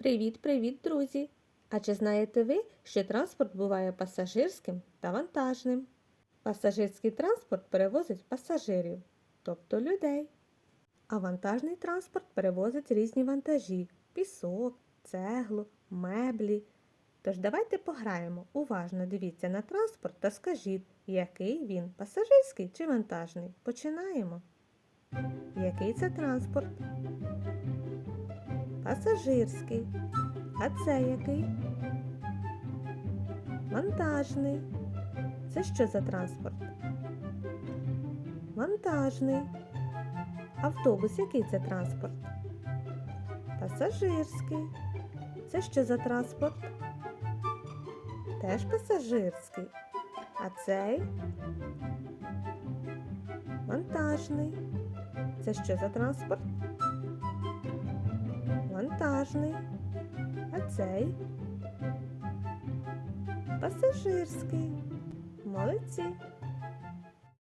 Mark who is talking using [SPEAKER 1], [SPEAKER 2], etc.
[SPEAKER 1] Привіт-привіт, друзі! А чи знаєте ви, що транспорт буває пасажирським та вантажним? Пасажирський транспорт перевозить пасажирів, тобто людей. А вантажний транспорт перевозить різні вантажі пісок, цеглу, меблі. Тож давайте пограємо. Уважно дивіться на транспорт та скажіть, який він пасажирський чи вантажний. Починаємо. Який це транспорт? Пасажирський. А це який? Вантажний. Це що за транспорт? Вантажний. Автобус який це транспорт? Пасажирський. Це що за транспорт? Теж пасажирський. А цей? Вантажний. Це що за транспорт? Вантажний. А цей? Пасажирський. Молодці.